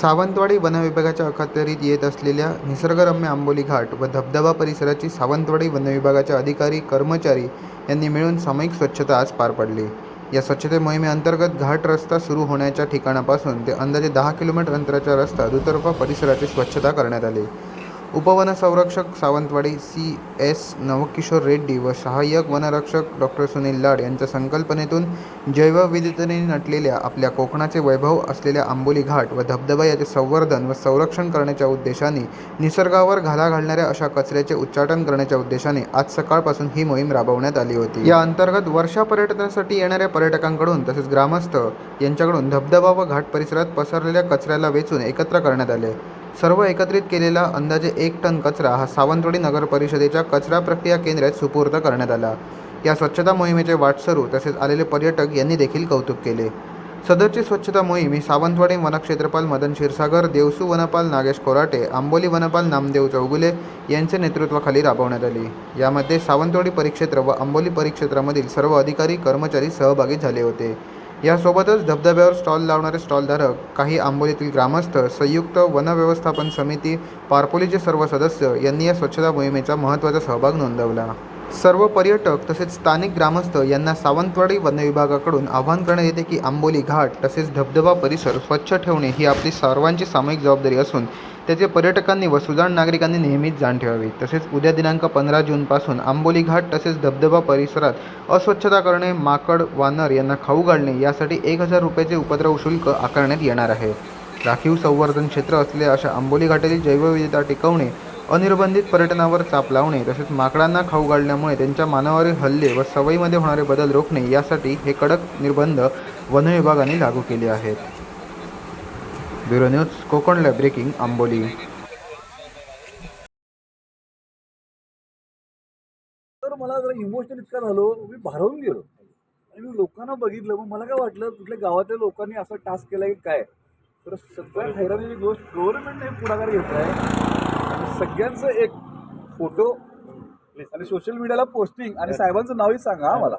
सावंतवाडी वनविभागाच्या अखत्यारीत येत असलेल्या निसर्गरम्य आंबोली घाट व धबधबा परिसराची सावंतवाडी वनविभागाच्या अधिकारी कर्मचारी यांनी मिळून सामूहिक स्वच्छता आज पार पडली. या स्वच्छते मोहिमेअंतर्गत घाट रस्ता सुरू होण्याच्या ठिकाणापासून ते अंदाजे दहा किलोमीटर अंतराचा रस्ता दुतर्फा परिसराची स्वच्छता करण्यात आली. उपवनसंरक्षक सावंतवाडी सी एस नवकिशोर रेड्डी व सहाय्यक वनरक्षक डॉक्टर सुनील लाड यांच्या संकल्पनेतून जैवविविधतेने नटलेल्या आपल्या कोकणाचे वैभव असलेल्या आंबोली घाट व धबधबा याचे संवर्धन व संरक्षण करण्याच्या उद्देशाने निसर्गावर घाला घालणाऱ्या अशा कचऱ्याचे उच्चाटन करण्याच्या उद्देशाने आज सकाळपासून ही मोहीम राबवण्यात आली होती. या अंतर्गत वर्षा पर्यटनासाठी येणाऱ्या पर्यटकांकडून तसेच ग्रामस्थ यांच्याकडून धबधबा व घाट परिसरात पसरलेल्या कचऱ्याला वेचून एकत्र करण्यात आले. सर्व एकत्रित केलेला अंदाजे एक टन कचरा हा सावंतवाडी नगर परिषदेच्या कचरा प्रक्रिया केंद्रात सुपूर्द करण्यात आला. या स्वच्छता मोहिमेचे वाटसरू तसेच आलेले पर्यटक यांनी देखील कौतुक केले. सदरची स्वच्छता मोहीम ही सावंतवाडी वनक्षेत्रपाल मदन क्षीरसागर देवसू वनपाल नागेश कोराटे आंबोली वनपाल नामदेव चौगुले यांच्या नेतृत्वाखाली राबवण्यात आली. यामध्ये सावंतवाडी परिक्षेत्र व आंबोली परिक्षेत्रामधील सर्व अधिकारी कर्मचारी सहभागी झाले होते. यासोबतच धबधब्यावर स्टॉल लावणारे स्टॉलधारक काही आंबोलीतील ग्रामस्थ संयुक्त वनव्यवस्थापन समिती पारपोलीचे सर्व सदस्य यांनी या स्वच्छता मोहिमेचा महत्त्वाचा सहभाग नोंदवला. सर्व पर्यटक तसेच स्थानिक ग्रामस्थ यांना सावंतवाडी वनविभागाकडून आवाहन करण्यात येते की आंबोली घाट तसेच धबधबा परिसर स्वच्छ ठेवणे ही आपली सर्वांची सामूहिक जबाबदारी असून त्याचे पर्यटकांनी व सुजाण नागरिकांनी नेहमीच जाण ठेवावी. तसेच उद्या दिनांक पंधरा जूनपासून आंबोली घाट तसेच धबधबा परिसरात अस्वच्छता करणे माकड वानर यांना खाऊ घालणे यासाठी एक हजार रुपयाचे उपद्रव शुल्क आकारण्यात येणार आहे. राखीव संवर्धन क्षेत्र असलेल्या अशा आंबोली घाटातील जैवविविधता टिकवणे अनिर्बंधित पर्यटनावर चाप लावणे तसेच माकडांना खाऊ घालण्यामुळे त्यांच्या मानवावरील हल्ले व सवयीमध्ये होणारे बदल रोखणे यासाठी हे कडक निर्बंध वन विभागाने लागू केले आहेत. Bureau news Konkan breaking Amboli. तर मला जरा इमोशनल इतका झालो मी भारावून गेलो. आणि मी लोकांना बघितलं मग मला काय वाटलं कुठल्या गावातल्या लोकांनी असं टास्क केला की काय? तर सगळ्यात हैराणीची गोष्ट गव्हर्नमेंटने पुढाकार घेतला आहे सगळ्यांचं एक फोटो आणि सोशल मीडियाला पोस्टिंग आणि साहेबांचं नावही सांगा हा मला.